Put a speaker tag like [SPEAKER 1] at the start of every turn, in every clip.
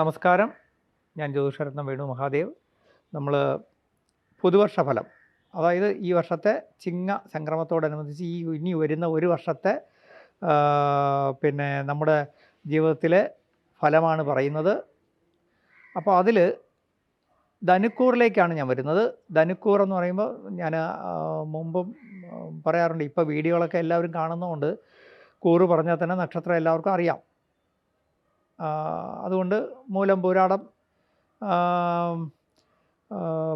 [SPEAKER 1] നമസ്കാരം. ഞാൻ ജ്യോതിഷരത്നം വേണു മഹാദേവ്. നമ്മൾ പുതുവർഷ ഫലം അതായത് ഈ വർഷത്തെ ചിങ്ങ സംക്രമത്തോടനുബന്ധിച്ച് ഈ ഇനി വരുന്ന ഒരു വർഷത്തെ പിന്നെ നമ്മുടെ ജീവിതത്തിലെ ഫലമാണ് പറയുന്നത്. അപ്പോൾ അതിൽ ധനുക്കൂറിലേക്കാണ് ഞാൻ വരുന്നത്. ധനുക്കൂർ എന്ന് പറയുമ്പോൾ ഞാൻ മുമ്പും പറയാറുണ്ട്. ഇപ്പോൾ വീഡിയോകളൊക്കെ എല്ലാവരും കാണുന്നതുകൊണ്ട് കൂറ് പറഞ്ഞാൽ തന്നെ നക്ഷത്രം എല്ലാവർക്കും അറിയാം. അതുകൊണ്ട് മൂലം പൂരാടം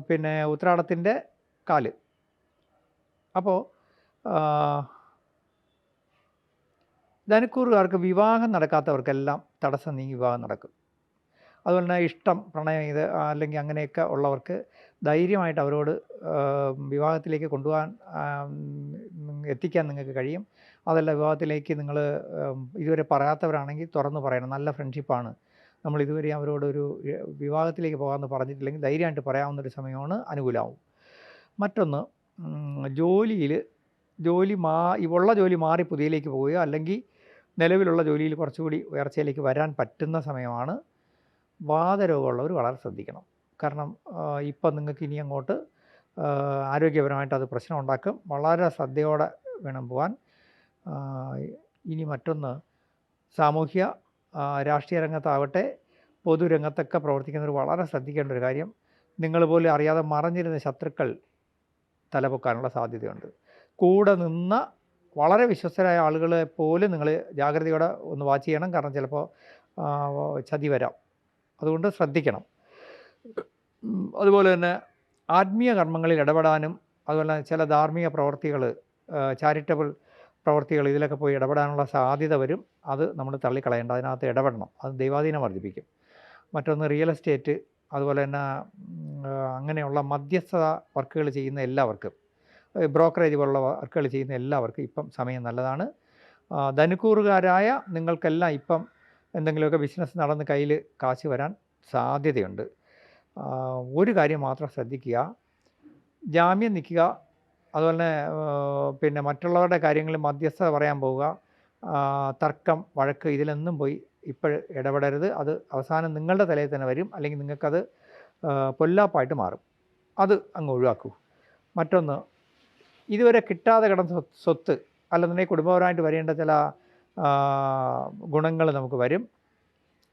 [SPEAKER 1] പിന്നെ ഉത്രാടത്തിന്റെ കാൽ. അപ്പോൾ ധനുക്കൂറുകാർക്ക് വിവാഹം നടക്കാത്തവർക്കെല്ലാം തടസ്സം നീങ്ങി വിവാഹം നടക്കും. അതുപോലെ തന്നെ ഇഷ്ടം പ്രണയം ഇത് അല്ലെങ്കിൽ അങ്ങനെയൊക്കെ ഉള്ളവർക്ക് ധൈര്യമായിട്ട് അവരോട് വിവാഹത്തിലേക്ക് കൊണ്ടുപോകാൻ എത്തിക്കാൻ നിങ്ങൾക്ക് കഴിയും. അതല്ല വിവാഹത്തിലേക്ക് നിങ്ങൾ ഇതുവരെ പറയാത്തവരാണെങ്കിൽ തുറന്നു പറയണം. നല്ല ഫ്രണ്ട്ഷിപ്പാണ്. നമ്മൾ ഇതുവരെ അവരോടൊരു വിവാഹത്തിലേക്ക് പോകാമെന്ന് പറഞ്ഞിട്ടില്ലെങ്കിൽ ധൈര്യമായിട്ട് പറയാവുന്നൊരു സമയമാണ് അനുകൂലമാവും. മറ്റൊന്ന് ജോലിയിൽ ജോലി മാ ഉള്ള ജോലി മാറി പുതിയിലേക്ക് പോവുകയോ അല്ലെങ്കിൽ നിലവിലുള്ള ജോലിയിൽ കുറച്ചുകൂടി ഉയർച്ചയിലേക്ക് വരാൻ പറ്റുന്ന സമയമാണ്. വാതരോഗമുള്ളവർ വളരെ ശ്രദ്ധിക്കണം. കാരണം ഇപ്പം നിങ്ങൾക്ക് ഇനി അങ്ങോട്ട് ആരോഗ്യപരമായിട്ട് അത് പ്രശ്നം ഉണ്ടാക്കും. വളരെ ശ്രദ്ധയോടെ വേണം പോകാൻ. ഇനി മറ്റൊന്ന് സാമൂഹ്യ രാഷ്ട്രീയ രംഗത്താവട്ടെ പൊതുരംഗത്തൊക്കെ പ്രവർത്തിക്കുന്നവർ വളരെ ശ്രദ്ധിക്കേണ്ട ഒരു കാര്യം. നിങ്ങൾ പോലും അറിയാതെ മറഞ്ഞിരുന്ന ശത്രുക്കൾ തലപൊക്കാനുള്ള സാധ്യതയുണ്ട്. കൂടെ നിന്ന വളരെ വിശ്വസ്തരായ ആളുകളെ പോലും നിങ്ങൾ ജാഗ്രതയോടെ ഒന്ന് വാച്ച് ചെയ്യണം. കാരണം ചിലപ്പോൾ ചതി വരാം. അതുകൊണ്ട് ശ്രദ്ധിക്കണം. അതുപോലെ തന്നെ ആത്മീയ കർമ്മങ്ങളിൽ ഇടപെടാനും അതുപോലെ ചില ധാർമ്മിക പ്രവർത്തികൾ ചാരിറ്റബിൾ പ്രവർത്തികൾ ഇതിലൊക്കെ പോയി ഇടപെടാനുള്ള സാധ്യത വരും. അത് നമ്മൾ തള്ളിക്കളയേണ്ട അതിനകത്ത് ഇടപെടണം. അത് ദൈവാധീനം വർദ്ധിപ്പിക്കും. മറ്റൊന്ന് റിയൽ എസ്റ്റേറ്റ് അതുപോലെ തന്നെ അങ്ങനെയുള്ള മധ്യസ്ഥ വർക്കുകൾ ചെയ്യുന്ന എല്ലാവർക്കും ബ്രോക്കറേജ് പോലുള്ള വർക്കുകൾ ചെയ്യുന്ന എല്ലാവർക്കും ഇപ്പം സമയം നല്ലതാണ്. ധനുക്കൂറുകാരായ നിങ്ങൾക്കെല്ലാം ഇപ്പം എന്തെങ്കിലുമൊക്കെ ബിസിനസ് നടന്ന് കയ്യിൽ കാശ് വരാൻ സാധ്യതയുണ്ട്. ഒരു കാര്യം മാത്രം ശ്രദ്ധിക്കുക. ജാമ്യം നിൽക്കുക അതുപോലെ തന്നെ പിന്നെ മറ്റുള്ളവരുടെ കാര്യങ്ങളിൽ മധ്യസ്ഥത പറയാൻ പോവുക. തർക്കം വഴക്ക് ഇതിലൊന്നും പോയി ഇപ്പോൾ ഇടപെടരുത്. അത് അവസാനം നിങ്ങളുടെ തലയിൽ തന്നെ വരും. അല്ലെങ്കിൽ നിങ്ങൾക്കത് പൊല്ലാപ്പായിട്ട് മാറും. അത് അങ്ങ് ഒഴിവാക്കൂ. മറ്റൊന്ന് ഇതുവരെ കിട്ടാതെ കിടന്ന സ്വ- സ്വത്ത് അല്ലെന്നുണ്ടെങ്കിൽ കുടുംബപരമായിട്ട് വരേണ്ട ചില ഗുണങ്ങൾ നമുക്ക് വരും.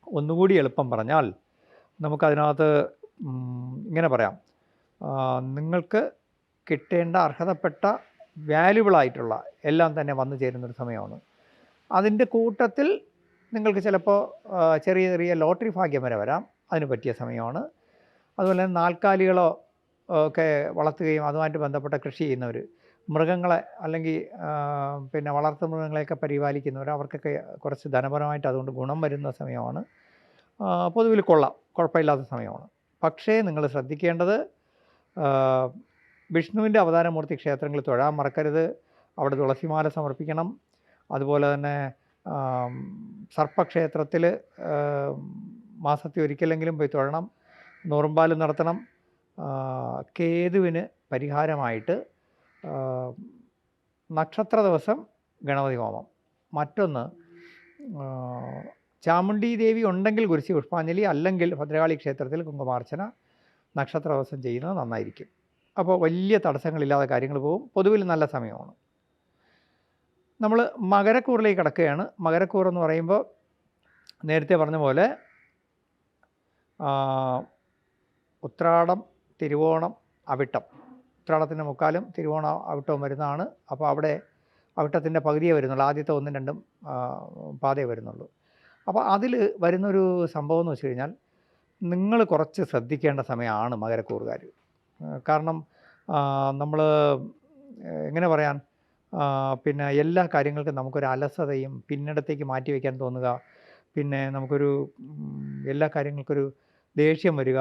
[SPEAKER 1] ഒന്നുകൂടി എളുപ്പം പറഞ്ഞാൽ നമുക്കതിനകത്ത് ഇങ്ങനെ പറയാം. നിങ്ങൾക്ക് കിട്ടേണ്ട അർഹതപ്പെട്ട വാല്യുബിളായിട്ടുള്ള എല്ലാം തന്നെ വന്നു ചേരുന്നൊരു സമയമാണ്. അതിന്റെ കൂട്ടത്തിൽ നിങ്ങൾക്ക് ചിലപ്പോൾ ചെറിയ ചെറിയ ലോട്ടറി ഭാഗ്യം വരെ വരാം. അതിന് പറ്റിയ സമയമാണ്. അതുപോലെ തന്നെ നാൽക്കാലികളോ ഒക്കെ വളർത്തുകയും അതുമായിട്ട് ബന്ധപ്പെട്ട കൃഷി ചെയ്യുന്നവർ മൃഗങ്ങളെ അല്ലെങ്കിൽ പിന്നെ വളർത്തു മൃഗങ്ങളെയൊക്കെ പരിപാലിക്കുന്നവർ അവർക്കൊക്കെ കുറച്ച് ധനപരമായിട്ട് അതുകൊണ്ട് ഗുണം വരുന്ന സമയമാണ്. പൊതുവിൽ കൊള്ളാം. കുഴപ്പമില്ലാത്ത സമയമാണ്. പക്ഷേ നിങ്ങൾ ശ്രദ്ധിക്കേണ്ടത് വിഷ്ണുവിന്റെ അവതാരമൂർത്തി ക്ഷേത്രങ്ങളിൽ തൊഴാൻ മറക്കരുത്. അവിടെ തുളസിമാല സമർപ്പിക്കണം. അതുപോലെ തന്നെ സർപ്പക്ഷേത്രത്തിൽ മാസത്തിൽ ഒരിക്കലെങ്കിലും പോയി തൊഴണം. നൂറുമ്പാലും നടത്തണം. കേതുവിന് പരിഹാരമായിട്ട് നക്ഷത്ര ദിവസം ഗണപതി ഹോമം. മറ്റൊന്ന് ചാമുണ്ടി ദേവി ഉണ്ടെങ്കിൽ കുരിശി പുഷ്പാഞ്ജലി അല്ലെങ്കിൽ ഭദ്രകാളി ക്ഷേത്രത്തിൽ കുങ്കുമാർച്ചന നക്ഷത്ര ദിവസം ചെയ്യുന്നത് നന്നായിരിക്കും. അപ്പോൾ വലിയ തടസ്സങ്ങളില്ലാതെ കാര്യങ്ങൾ പോകും. പൊതുവിൽ നല്ല സമയമാണ്. നമ്മൾ മകരക്കൂറിലേക്ക് കിടക്കുകയാണ്. മകരക്കൂർ എന്ന് പറയുമ്പോൾ നേരത്തെ പറഞ്ഞ പോലെ ഉത്രാടം തിരുവോണം അവിട്ടം. ഉത്രാടത്തിന്റെ മുക്കാലും തിരുവോണം അവിട്ടവും വരുന്നതാണ്. അപ്പോൾ അവിടെ അവിട്ടത്തിന്റെ പകുതിയേ വരുന്നുള്ളൂ. ആദ്യത്തെ ഒന്നും രണ്ടും പാതയെ വരുന്നുള്ളൂ. അപ്പോൾ അതിൽ വരുന്നൊരു സംഭവം എന്ന് വെച്ച് കഴിഞ്ഞാൽ നിങ്ങൾ കുറച്ച് ശ്രദ്ധിക്കേണ്ട സമയമാണ് മകരക്കൂറുകാർ. കാരണം നമ്മൾ എങ്ങനെ പറയാൻ പിന്നെ എല്ലാ കാര്യങ്ങൾക്കും നമുക്കൊരു അലസതയും പിന്നിടത്തേക്ക് മാറ്റി വയ്ക്കാൻ തോന്നുക പിന്നെ നമുക്കൊരു എല്ലാ കാര്യങ്ങൾക്കൊരു ദേഷ്യം വരിക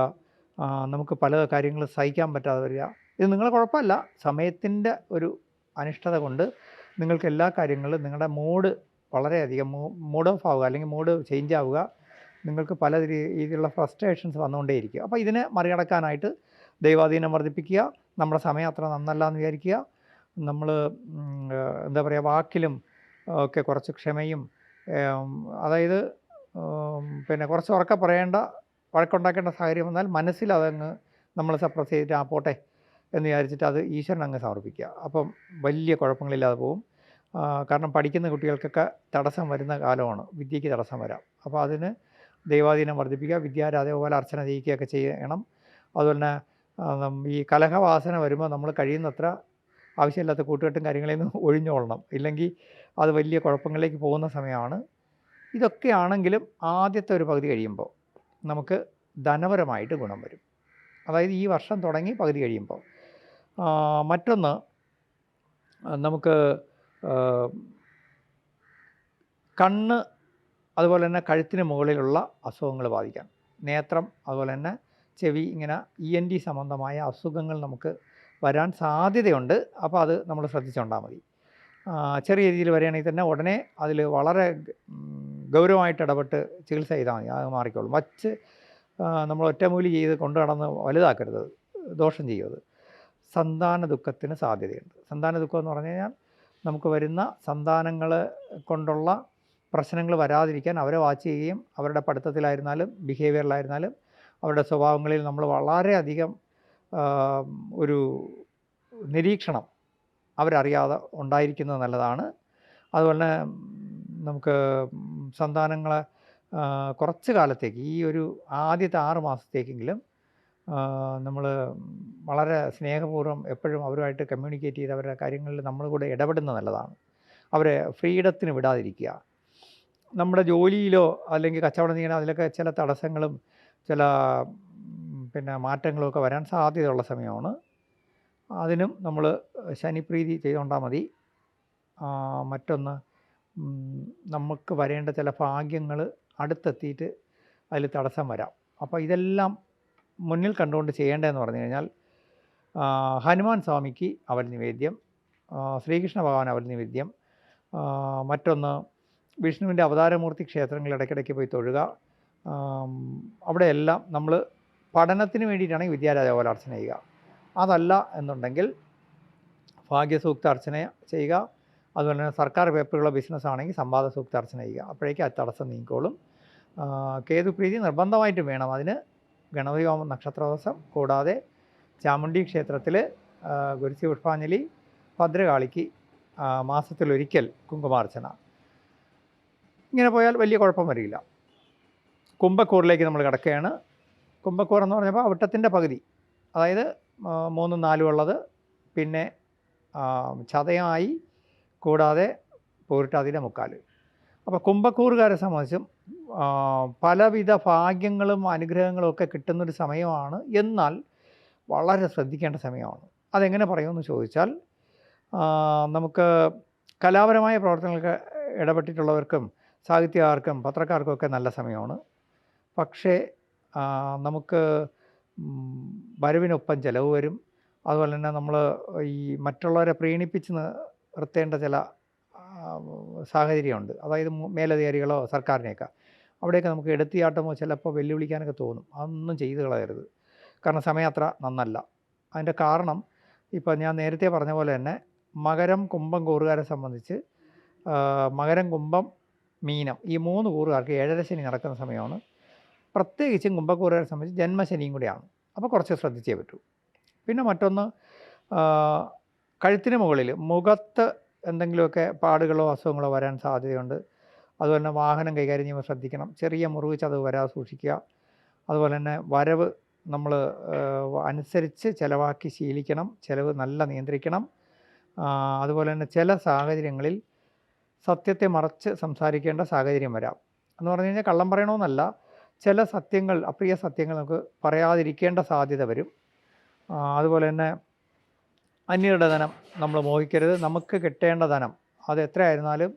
[SPEAKER 1] നമുക്ക് പല കാര്യങ്ങളും സഹിക്കാൻ പറ്റാതെ വരിക. ഇത് നിങ്ങളെ കുഴപ്പമല്ല. സമയത്തിന്റെ ഒരു അനിഷ്ടത കൊണ്ട് നിങ്ങൾക്ക് എല്ലാ കാര്യങ്ങളും നിങ്ങളുടെ മൂഡ് വളരെയധികം മൂഡ് ഓഫ് ആവുക അല്ലെങ്കിൽ മൂഡ് ചേഞ്ച് ആവുക നിങ്ങൾക്ക് പല രീതിയിലുള്ള ഫ്രസ്ട്രേഷൻസ് വന്നുകൊണ്ടേയിരിക്കും. അപ്പോൾ ഇതിനെ മറികടക്കാനായിട്ട് ദൈവാധീനം വർദ്ധിപ്പിക്കുക നമ്മുടെ സമയം അത്ര നന്നല്ല എന്ന് വിചാരിക്കുക. നമ്മൾ എന്താ പറയുക വാക്കിലും ഒക്കെ കുറച്ച് ക്ഷമയും അതായത് പിന്നെ കുറച്ച് ഉറക്കെ പറയേണ്ട വഴക്കുണ്ടാക്കേണ്ട സാഹചര്യം വന്നാൽ മനസ്സിൽ അതങ്ങ് നമ്മൾ സപ്രസ് ചെയ്തിട്ട് ആ പോട്ടെ എന്ന് വിചാരിച്ചിട്ട് അത് ഈശ്വരൻ അങ്ങ് സമർപ്പിക്കുക. അപ്പം വലിയ കുഴപ്പങ്ങളില്ലാതെ പോകും കാരണം പഠിക്കുന്ന കുട്ടികൾക്കൊക്കെ തടസ്സം വരുന്ന കാലമാണ്. വിദ്യയ്ക്ക് തടസ്സം വരാം. അപ്പോൾ അതിന് ദൈവാധീനം വർദ്ധിപ്പിക്കുക വിദ്യാരാധ പോലെ അർച്ചന ചെയ്യിക്കുകയൊക്കെ ചെയ്യണം. അതുപോലെ തന്നെ ഈ കലഹവാസന വരുമ്പോൾ നമ്മൾ കഴിയുന്നത്ര ആവശ്യമില്ലാത്ത കൂട്ടുകെട്ടും കാര്യങ്ങളിൽ നിന്ന് ഒഴിഞ്ഞോളണം. ഇല്ലെങ്കിൽ അത് വലിയ കുഴപ്പങ്ങളിലേക്ക് പോകുന്ന സമയമാണ്. ഇതൊക്കെ ആണെങ്കിലും ആദ്യത്തെ ഒരു പകുതി കഴിയുമ്പോൾ നമുക്ക് ധനപരമായിട്ട് ഗുണം വരും. അതായത് ഈ വർഷം തുടങ്ങി പകുതി കഴിയുമ്പോൾ മറ്റൊന്ന് നമുക്ക് കണ്ണ് അതുപോലെ തന്നെ കഴുത്തിന് മുകളിലുള്ള അസുഖങ്ങൾ ബാധിക്കാം. നേത്രം അതുപോലെ തന്നെ ചെവി ഇങ്ങനെ ഇ എൻ ഡി സംബന്ധമായ അസുഖങ്ങൾ നമുക്ക് വരാൻ സാധ്യതയുണ്ട്. അപ്പോൾ അത് നമ്മൾ ശ്രദ്ധിച്ചുകൊണ്ടാൽ മതി. ചെറിയ രീതിയിൽ വരികയാണെങ്കിൽ തന്നെ ഉടനെ അതിൽ വളരെ ഗൗരവമായിട്ട് ഇടപെട്ട് ചികിത്സ ചെയ്താൽ മതി. അത് മാറിക്കോളും. വച്ച് നമ്മൾ ഒറ്റമൂലി ചെയ്ത് കൊണ്ടു നടന്ന് വലുതാക്കരുത്. ദോഷം ചെയ്യരുത്. സന്താന ദുഃഖത്തിന് സാധ്യതയുണ്ട്. സന്താന ദുഃഖം എന്ന് പറഞ്ഞു കഴിഞ്ഞാൽ നമുക്ക് വരുന്ന സന്താനങ്ങൾ കൊണ്ടുള്ള പ്രശ്നങ്ങൾ വരാതിരിക്കാൻ അവരെ വാച്ച് ചെയ്യുകയും അവരുടെ പഠിത്തത്തിലായിരുന്നാലും ബിഹേവിയറിലായിരുന്നാലും അവരുടെ സ്വഭാവങ്ങളിൽ നമ്മൾ വളരെയധികം ഒരു നിരീക്ഷണം അവരറിയാതെ ഉണ്ടായിരിക്കുന്നത് നല്ലതാണ്. അതുപോലെ നമുക്ക് സന്താനങ്ങളെ കുറച്ച് കാലത്തേക്ക് ഈ ഒരു ആദ്യത്തെ ആറ് മാസത്തേക്കെങ്കിലും നമ്മൾ വളരെ സ്നേഹപൂർവം എപ്പോഴും അവരുമായിട്ട് കമ്മ്യൂണിക്കേറ്റ് ചെയ്ത് അവരുടെ കാര്യങ്ങളിൽ നമ്മൾ കൂടെ ഇടപെടുന്നത് നല്ലതാണ്. അവരെ ഫ്രീഡത്തിന് വിടാതിരിക്കുക. നമ്മുടെ ജോലിയിലോ അല്ലെങ്കിൽ കച്ചവടം ചെയ്യണോ അതിലൊക്കെ ചില തടസ്സങ്ങളും ചില പിന്നെ മാറ്റങ്ങളൊക്കെ വരാൻ സാധ്യതയുള്ള സമയമാണ്. അതിനും നമ്മൾ ശനിപ്രീതി ചെയ്തുകൊണ്ടാൽ മതി. മറ്റൊന്ന് നമുക്ക് വരേണ്ട ചില ഭാഗ്യങ്ങൾ അടുത്തെത്തിയിട്ട് അതിൽ തടസ്സം വരാം. അപ്പോൾ ഇതെല്ലാം മുന്നിൽ കണ്ടുകൊണ്ട് ചെയ്യേണ്ടതെന്ന് പറഞ്ഞു കഴിഞ്ഞാൽ ഹനുമാൻ സ്വാമിക്ക് അവൽ നിവേദ്യം ശ്രീകൃഷ്ണ ഭഗവാൻ അവൽ നിവേദ്യം മറ്റൊന്ന് വിഷ്ണുവിന്റെ അവതാരമൂർത്തി ക്ഷേത്രങ്ങളിൽ ഇടയ്ക്കിടയ്ക്ക് പോയി തൊഴുക അവിടെയെല്ലാം നമ്മൾ പഠനത്തിന് വേണ്ടിയിട്ടാണെങ്കിൽ വിദ്യാരാജ അർച്ചന ചെയ്യുക. അതല്ല എന്നുണ്ടെങ്കിൽ ഭാഗ്യസൂക്ത അർച്ചന ചെയ്യുക. അതുപോലെ തന്നെ സർക്കാർ പേപ്പറുകളോ ബിസിനസ് ആണെങ്കിൽ സംവാദ സൂക്ത അർച്ചന ചെയ്യുക. അപ്പോഴേക്കും ആ തടസ്സം ആ, കേതുപ്രീതി നിർബന്ധമായിട്ടും വേണം. അതിന് ഗണപതി ഹോമം നക്ഷത്ര ദിവസം കൂടാതെ ചാമുണ്ഡി ക്ഷേത്രത്തിൽ ഗുരുസി പുഷ്പാഞ്ജലി ഭദ്രകാളിക്ക് മാസത്തിലൊരിക്കൽ കുങ്കുമാർച്ചന. ഇങ്ങനെ പോയാൽ വലിയ കുഴപ്പം വരില്ല. കുംഭക്കൂറിലേക്ക് നമ്മൾ കിടക്കുകയാണ്. കുംഭക്കൂർ എന്ന് പറഞ്ഞപ്പോൾ അവിട്ടത്തിന്റെ പകുതി. അതായത് മൂന്നും നാലും ഉള്ളത്. പിന്നെ ചതയായി കൂടാതെ പോരിട്ടാതിന്റെ മുക്കാൽ അപ്പോൾ കുംഭക്കൂറുകാരെ സംബന്ധിച്ചും പലവിധ ഭാഗ്യങ്ങളും അനുഗ്രഹങ്ങളും ഒക്കെ കിട്ടുന്നൊരു സമയമാണ്. എന്നാൽ വളരെ ശ്രദ്ധിക്കേണ്ട സമയമാണ്. അതെങ്ങനെ പറയുമെന്ന് ചോദിച്ചാൽ നമുക്ക് കലാപരമായ പ്രവർത്തനങ്ങൾക്ക് ഇടപെട്ടിട്ടുള്ളവർക്കും സാഹിത്യകാർക്കും പത്രക്കാർക്കും ഒക്കെ നല്ല സമയമാണ്. പക്ഷേ നമുക്ക് വരവിനൊപ്പം ചിലവ് വരും. അതുപോലെ തന്നെ നമ്മൾ ഈ മറ്റുള്ളവരെ പ്രീണിപ്പിച്ച് നിർത്തേണ്ട ചില സാഹചര്യമുണ്ട്. അതായത് മേലധികാരികളോ സർക്കാരിനെയൊക്കെ. അവിടെയൊക്കെ നമുക്ക് എടുത്തിയാട്ടമോ ചിലപ്പോൾ വെല്ലുവിളിക്കാനൊക്കെ തോന്നും. അതൊന്നും ചെയ്ത് കളയരുത്. കാരണം സമയം അത്ര നന്നല്ല. അതിന്റെ കാരണം ഇപ്പം ഞാൻ നേരത്തെ പറഞ്ഞ പോലെ തന്നെ മകരം കുംഭം കൂറുകാരെ സംബന്ധിച്ച് മകരം കുംഭം മീനം ഈ മൂന്ന് കൂറുകാർക്ക് ഏഴര ശനി നടക്കുന്ന സമയമാണ്. പ്രത്യേകിച്ചും കുംഭക്കൂറുകാരെ സംബന്ധിച്ച് ജന്മശനിയും കൂടിയാണ്. അപ്പോൾ കുറച്ച് ശ്രദ്ധിച്ചേ പറ്റൂ. പിന്നെ മറ്റൊന്ന് കഴുത്തിന് മുകളിൽ മുഖത്ത് എന്തെങ്കിലുമൊക്കെ പാടുകളോ അസുഖങ്ങളോ വരാൻ സാധ്യതയുണ്ട്. അതുപോലെ തന്നെ വാഹനം കൈകാര്യം ചെയ്യുമ്പോൾ ശ്രദ്ധിക്കണം. ചെറിയ മുറിവ് ചതവ് വരാതെ സൂക്ഷിക്കുക. അതുപോലെ തന്നെ വരവ് നമ്മൾ അനുസരിച്ച് ചിലവാക്കി ശീലിക്കണം. ചിലവ് നല്ല നിയന്ത്രിക്കണം. അതുപോലെ തന്നെ ചില സാഹചര്യങ്ങളിൽ സത്യത്തെ മറച്ച് സംസാരിക്കേണ്ട സാഹചര്യം വരാം. എന്ന് പറഞ്ഞു കഴിഞ്ഞാൽ കള്ളം പറയണമെന്നല്ല ചില സത്യങ്ങൾ അപ്രിയ സത്യങ്ങൾ നമുക്ക് പറയാതിരിക്കേണ്ട സാധ്യത വരും. അതുപോലെ തന്നെ അന്യരുടെ ധനം നമ്മൾ മോഹിക്കരുത്. നമുക്ക് കിട്ടേണ്ട ധനം അത് എത്രയായിരുന്നാലും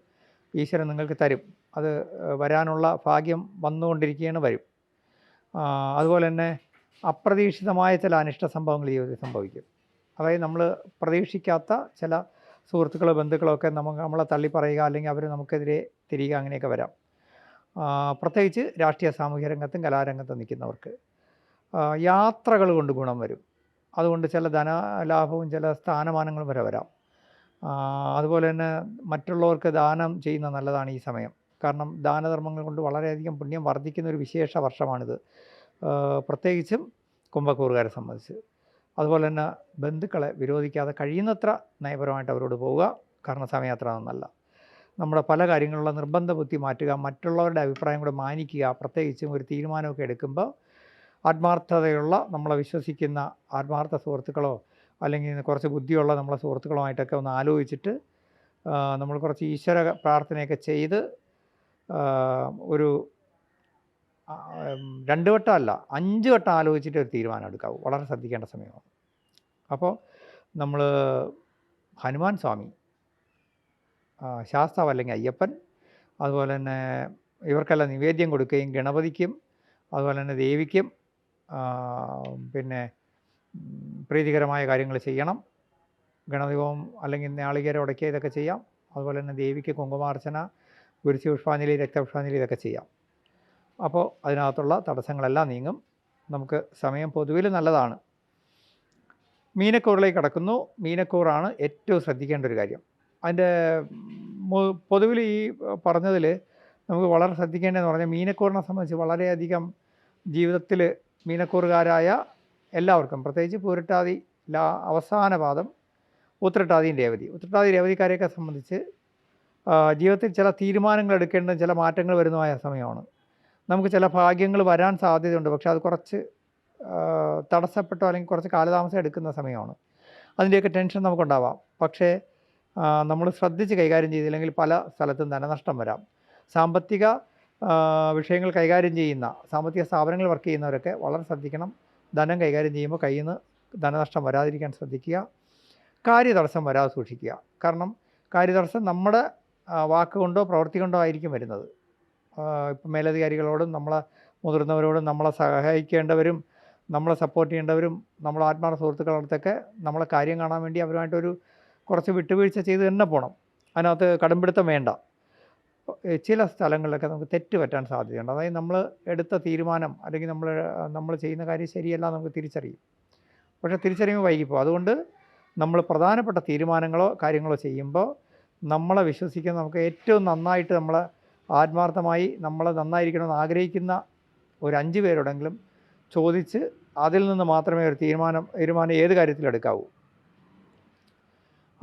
[SPEAKER 1] ഈശ്വരൻ നിങ്ങൾക്ക് തരും. അത് വരാനുള്ള ഭാഗ്യം വന്നുകൊണ്ടിരിക്കുകയാണ് വരും. അതുപോലെ തന്നെ അപ്രതീക്ഷിതമായ ചില അനിഷ്ട സംഭവങ്ങൾ ജീവിതത്തിൽ സംഭവിക്കും. അതായത് നമ്മൾ പ്രതീക്ഷിക്കാത്ത ചില സുഹൃത്തുക്കളോ ബന്ധുക്കളോ ഒക്കെ നമുക്ക് നമ്മളെ തള്ളി പറയുക അല്ലെങ്കിൽ അവർ നമുക്കെതിരെ തിരിയുക അങ്ങനെയൊക്കെ വരാം. പ്രത്യേകിച്ച് രാഷ്ട്രീയ സാമൂഹ്യ രംഗത്തും കലാരംഗത്തും നിൽക്കുന്നവർക്ക്. യാത്രകൾ കൊണ്ട് ഗുണം വരും. അതുകൊണ്ട് ചില ധനലാഭവും ചില സ്ഥാനമാനങ്ങളും വരെ വരാം. അതുപോലെ തന്നെ മറ്റുള്ളവർക്ക് ദാനം ചെയ്യുന്ന നല്ലതാണ് ഈ സമയം. കാരണം ദാനധർമ്മങ്ങൾ കൊണ്ട് വളരെയധികം പുണ്യം വർദ്ധിക്കുന്ന ഒരു വിശേഷ വർഷമാണിത്. പ്രത്യേകിച്ചും കുംഭക്കൂറുകാരെ സംബന്ധിച്ച്. അതുപോലെ തന്നെ ബന്ധുക്കളെ വിരോധിക്കാതെ കഴിയുന്നത്ര നയപരമായിട്ട് അവരോട് പോവുക. കാരണം സമയാത്ര നന്നല്ല. നമ്മുടെ പല കാര്യങ്ങളുള്ള നിർബന്ധ ബുദ്ധി മാറ്റുക മറ്റുള്ളവരുടെ അഭിപ്രായം കൂടെ മാനിക്കുക പ്രത്യേകിച്ചും ഒരു തീരുമാനമൊക്കെ എടുക്കുമ്പോൾ ആത്മാർത്ഥതയുള്ള നമ്മളെ വിശ്വസിക്കുന്ന ആത്മാർത്ഥ സുഹൃത്തുക്കളോ അല്ലെങ്കിൽ കുറച്ച് ബുദ്ധിയുള്ള നമ്മളെ സുഹൃത്തുക്കളുമായിട്ടൊക്കെ ഒന്ന് ആലോചിച്ചിട്ട് നമ്മൾ കുറച്ച് ഈശ്വര പ്രാർത്ഥനയൊക്കെ ചെയ്ത് ഒരു രണ്ട് വട്ടം അല്ല അഞ്ച് വട്ടം ആലോചിച്ചിട്ട് ഒരു തീരുമാനം എടുക്കാവൂ. വളരെ ശ്രദ്ധിക്കേണ്ട സമയമാണ്. അപ്പോൾ നമ്മൾ ഹനുമാൻ സ്വാമി ശാസ്താവ് അല്ലെങ്കിൽ അയ്യപ്പൻ. അതുപോലെ തന്നെ ഇവർക്കെല്ലാം നിവേദ്യം കൊടുക്കുകയും ഗണപതിക്കും അതുപോലെ തന്നെ ദേവിക്കും പിന്നെ പ്രീതികരമായ കാര്യങ്ങൾ ചെയ്യണം. ഹോമം അല്ലെങ്കിൽ നാളികേരം ഉടയ്ക്കുക ഇതൊക്കെ ചെയ്യാം. അതുപോലെ തന്നെ ദേവിക്ക് കുങ്കുമാർച്ചന ഗുരുശി പുഷ്പാഞ്ജലി രക്തപുഷ്പാഞ്ജലി ഇതൊക്കെ ചെയ്യാം. അപ്പോൾ അതിനകത്തുള്ള തടസ്സങ്ങളെല്ലാം നീങ്ങും. നമുക്ക് സമയം പൊതുവിൽ നല്ലതാണ്. മീനക്കൂറിലേക്ക് കടക്കുന്നു. മീനക്കൂറാണ് ഏറ്റവും ശ്രദ്ധിക്കേണ്ട ഒരു കാര്യം. അതിന്റെ പൊതുവിൽ ഈ പറഞ്ഞതിൽ നമുക്ക് വളരെ ശ്രദ്ധിക്കേണ്ടതെന്ന് പറഞ്ഞാൽ മീനക്കൂറിനെ സംബന്ധിച്ച് വളരെയധികം ജീവിതത്തിൽ മീനക്കൂറുകാരായ എല്ലാവർക്കും പ്രത്യേകിച്ച് പൂരട്ടാതി ലാ അവസാന പാദം ഉത്രട്ടാതിയും രേവതി ഉത്രട്ടാതി രേവതിക്കാരെയൊക്കെ സംബന്ധിച്ച് ജീവിതത്തിൽ ചില തീരുമാനങ്ങൾ എടുക്കേണ്ടതും ചില മാറ്റങ്ങൾ വരുന്നതുമായ സമയമാണ്. നമുക്ക് ചില ഭാഗ്യങ്ങൾ വരാൻ സാധ്യതയുണ്ട് പക്ഷേ അത് കുറച്ച് തടസ്സപ്പെട്ടോ അല്ലെങ്കിൽ കുറച്ച് കാലതാമസം എടുക്കുന്ന സമയമാണ്. അതിന്റെയൊക്കെ ടെൻഷൻ നമുക്കുണ്ടാവാം. പക്ഷേ നമ്മൾ ശ്രദ്ധിച്ച് കൈകാര്യം ചെയ്തില്ലെങ്കിൽ പല സ്ഥലത്തും ധനനഷ്ടം വരാം. സാമ്പത്തിക വിഷയങ്ങൾ കൈകാര്യം ചെയ്യുന്ന സാമ്പത്തിക സ്ഥാപനങ്ങൾ വർക്ക് ചെയ്യുന്നവരൊക്കെ വളരെ ശ്രദ്ധിക്കണം. ധനം കൈകാര്യം ചെയ്യുമ്പോൾ കയ്യിൽ നിന്ന് ധനനഷ്ടം വരാതിരിക്കാൻ ശ്രദ്ധിക്കുക. കാര്യതടസ്സം വരാതെ സൂക്ഷിക്കുക. കാരണം കാര്യതടസ്സം നമ്മുടെ വാക്കുകൊണ്ടോ പ്രവൃത്തി കൊണ്ടോ ആയിരിക്കും വരുന്നത്. ഇപ്പം മേലധികാരികളോടും നമ്മളെ മുതിർന്നവരോടും നമ്മളെ സഹായിക്കേണ്ടവരും നമ്മളെ സപ്പോർട്ട് ചെയ്യേണ്ടവരും നമ്മളെ ആത്മാർത്ഥ സുഹൃത്തുക്കളുടെ അടുത്തൊക്കെ നമ്മളെ കാര്യം കാണാൻ വേണ്ടി അവരുമായിട്ടൊരു കുറച്ച് വിട്ടുവീഴ്ച ചെയ്ത് തന്നെ പോകണം അതിനകത്ത് കടുംപിടുത്തം വേണ്ട. ചില സ്ഥലങ്ങളിലൊക്കെ നമുക്ക് തെറ്റ് പറ്റാൻ സാധ്യതയുണ്ട്. അതായത് നമ്മൾ എടുത്ത തീരുമാനം അല്ലെങ്കിൽ നമ്മൾ നമ്മൾ ചെയ്യുന്ന കാര്യം ശരിയല്ല നമുക്ക് തിരിച്ചറിയും. പക്ഷേ തിരിച്ചറിയുമ്പോൾ വൈകിപ്പോൾ അതുകൊണ്ട് നമ്മൾ പ്രധാനപ്പെട്ട തീരുമാനങ്ങളോ കാര്യങ്ങളോ ചെയ്യുമ്പോൾ നമ്മളെ വിശ്വസിക്കുന്ന നമുക്ക് ഏറ്റവും നന്നായിട്ട് നമ്മളെ ആത്മാർത്ഥമായി നമ്മൾ നന്നായിരിക്കണമെന്ന് ആഗ്രഹിക്കുന്ന ഒരു അഞ്ച് പേരോടെങ്കിലും ചോദിച്ച് അതിൽ നിന്ന് മാത്രമേ ഒരു തീരുമാനം തീരുമാനം ഏത് കാര്യത്തിലും എടുക്കാവൂ.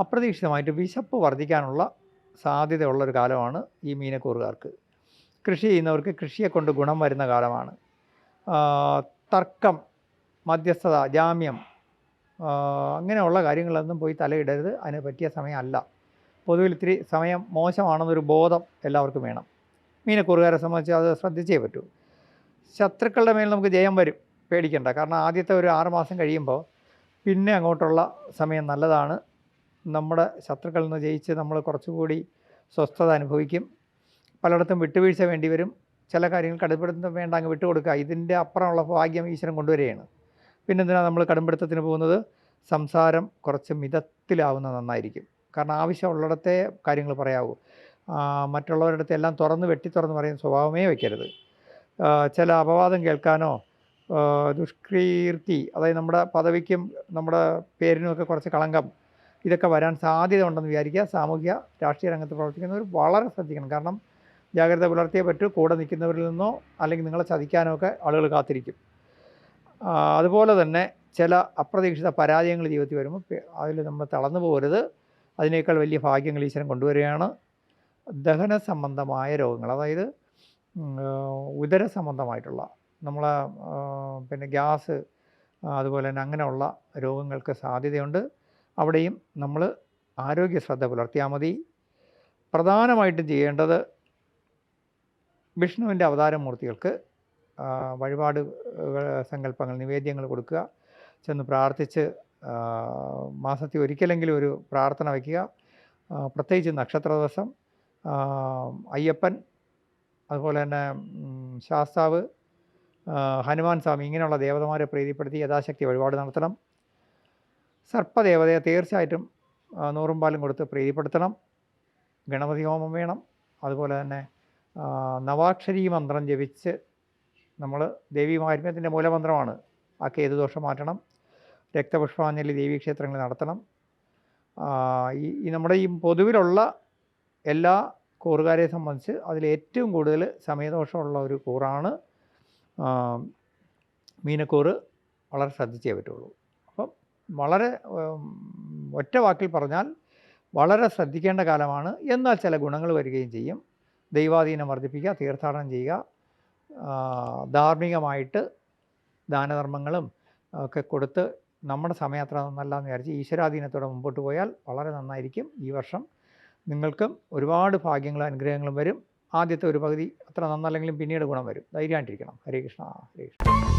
[SPEAKER 1] അപ്രതീക്ഷിതമായിട്ട് വിശപ്പ് വർദ്ധിക്കാനുള്ള സാധ്യതയുള്ള ഒരു കാലമാണ് ഈ മീനക്കൂറുകാർക്ക്. കൃഷി ചെയ്യുന്നവർക്ക് കൃഷിയെ കൊണ്ട് ഗുണം വരുന്ന കാലമാണ്. തർക്കം മധ്യസ്ഥത ജാമ്യം അങ്ങനെയുള്ള കാര്യങ്ങളൊന്നും പോയി തലയിടരുത്. അതിന് പറ്റിയ സമയമല്ല. പൊതുവിൽ ഇത്തിരി സമയം മോശമാണെന്നൊരു ബോധം എല്ലാവർക്കും വേണം. മീനക്കൂറുകാരെ സംബന്ധിച്ച് അത് ശ്രദ്ധിച്ചേ പറ്റൂ. ശത്രുക്കളുടെ മേൽ നമുക്ക് ജയം വരും. പേടിക്കണ്ട. കാരണം ആദ്യത്തെ ഒരു ആറുമാസം കഴിയുമ്പോൾ പിന്നെ അങ്ങോട്ടുള്ള സമയം നല്ലതാണ്. നമ്മുടെ ശത്രുക്കളിൽ നിന്ന് ജയിച്ച് നമ്മൾ കുറച്ചുകൂടി സ്വസ്ഥത അനുഭവിക്കും. പലയിടത്തും വിട്ടുവീഴ്ച വേണ്ടി വരും. ചില കാര്യങ്ങൾ കടുംപിടുത്തം വേണ്ട അങ്ങ് വിട്ടുകൊടുക്കുക. ഇതിന്റെ അപ്പുറമുള്ള ഭാഗ്യം ഈശ്വരൻ കൊണ്ടുവരികയാണ്. പിന്നെന്തിനാണ് നമ്മൾ കടുംപിടുത്തത്തിന് പോകുന്നത്? സംസാരം കുറച്ച് മിതത്തിലാവുന്ന നന്നായിരിക്കും. കാരണം ആവശ്യമുള്ളിടത്തെ കാര്യങ്ങൾ പറയാവൂ. മറ്റുള്ളവരുടെ അടുത്ത് എല്ലാം തുറന്ന് വെട്ടി തുറന്ന് പറയുന്ന സ്വഭാവമേ വയ്ക്കരുത്. ചില അപവാദം കേൾക്കാനോ ദുഷ്കീർത്തി അതായത് നമ്മുടെ പദവിക്കും നമ്മുടെ പേരിനുമൊക്കെ കുറച്ച് കളങ്കം ഇതൊക്കെ വരാൻ സാധ്യത ഉണ്ടെന്ന് വിചാരിക്കുക. സാമൂഹ്യ രാഷ്ട്രീയ രംഗത്ത് പ്രവർത്തിക്കുന്നവർ വളരെ ശ്രദ്ധിക്കണം. കാരണം ജാഗ്രത പുലർത്തിയേ പറ്റൂ. കൂടെ നിൽക്കുന്നവരിൽ നിന്നോ അല്ലെങ്കിൽ നിങ്ങളെ ചതിക്കാനോ ഒക്കെ ആളുകൾ കാത്തിരിക്കും. അതുപോലെ തന്നെ ചില അപ്രതീക്ഷിത പരാജയങ്ങൾ ജീവിതത്തിൽ വരുമ്പോൾ അതിൽ നമ്മൾ തളർന്നു പോകരുത്. അതിനേക്കാൾ വലിയ ഭാഗ്യങ്ങൾ ഈശ്വരൻ കൊണ്ടുവരികയാണ്. ദഹന സംബന്ധമായ രോഗങ്ങൾ അതായത് ഉദര സംബന്ധമായിട്ടുള്ള നമ്മളെ പിന്നെ ഗ്യാസ് അതുപോലെ തന്നെ അങ്ങനെയുള്ള രോഗങ്ങൾക്ക് സാധ്യതയുണ്ട്. അവിടെയും നമ്മൾ ആരോഗ്യ ശ്രദ്ധ പുലർത്തിയാൽ മതി. പ്രധാനമായിട്ടും ചെയ്യേണ്ടത് വിഷ്ണുവിന്റെ അവതാരമൂർത്തികൾക്ക് വഴിപാട് സങ്കല്പങ്ങൾ നിവേദ്യങ്ങൾ കൊടുക്കുക. ചെന്ന് പ്രാർത്ഥിച്ച് മാസത്തിൽ ഒരിക്കലെങ്കിലും ഒരു പ്രാർത്ഥന വയ്ക്കുക. പ്രത്യേകിച്ച് നക്ഷത്ര ദിവസം അയ്യപ്പൻ അതുപോലെ തന്നെ ശാസ്താവ് ഹനുമാൻ സ്വാമി ഇങ്ങനെയുള്ള ദേവതമാരെ പ്രീതിപ്പെടുത്തി യഥാശക്തി വഴിപാട് നടത്തണം. സർപ്പദേവതയെ തീർച്ചയായിട്ടും നൂറുമ്പാലും നൂറും പാലും കൊടുത്ത് പ്രീതിപ്പെടുത്തണം. ഗണപതി ഹോമം വേണം. അതുപോലെ തന്നെ നവാക്ഷരി മന്ത്രം ജപിച്ച് നമ്മൾ ദേവി മാഹാത്മ്യത്തിന്റെ മൂലമന്ത്രമാണ് ആ കേതുദോഷം മാറ്റണം. രക്തപുഷ്പാഞ്ജലി ദേവീക്ഷേത്രങ്ങളിൽ നടത്തണം. ഈ നമ്മുടെ ഈ പൊതുവിലുള്ള എല്ലാ കൂറുകാരെ സംബന്ധിച്ച് അതിൽ ഏറ്റവും കൂടുതൽ സമയദോഷമുള്ള ഒരു കൂറാണ് മീനക്കൂറ്. വളരെ ശ്രദ്ധിച്ചേ പറ്റുള്ളൂ. വളരെ ഒറ്റ വാക്കിൽ പറഞ്ഞാൽ വളരെ ശ്രദ്ധിക്കേണ്ട കാലമാണ്. എന്നാൽ ചില ഗുണങ്ങൾ വരികയും ചെയ്യും. ദൈവാധീനം വർദ്ധിപ്പിക്കുക തീർത്ഥാടനം ചെയ്യുക ധാർമ്മികമായിട്ട് ദാനധർമ്മങ്ങളും ഒക്കെ കൊടുത്ത് നമ്മുടെ സമയം അത്ര നന്നല്ല എന്ന് വിചാരിച്ച് ഈശ്വരാധീനത്തോടെ മുമ്പോട്ട് പോയാൽ വളരെ നന്നായിരിക്കും ഈ വർഷം. നിങ്ങൾക്കും ഒരുപാട് ഭാഗ്യങ്ങളും അനുഗ്രഹങ്ങളും വരും. ആദ്യത്തെ ഒരു പകുതി അത്ര നന്നല്ലെങ്കിലും പിന്നീട് ഗുണം വരും. ധൈര്യമായിട്ടിരിക്കണം. ഹരേ കൃഷ്ണ. ഹരേ കൃഷ്ണ.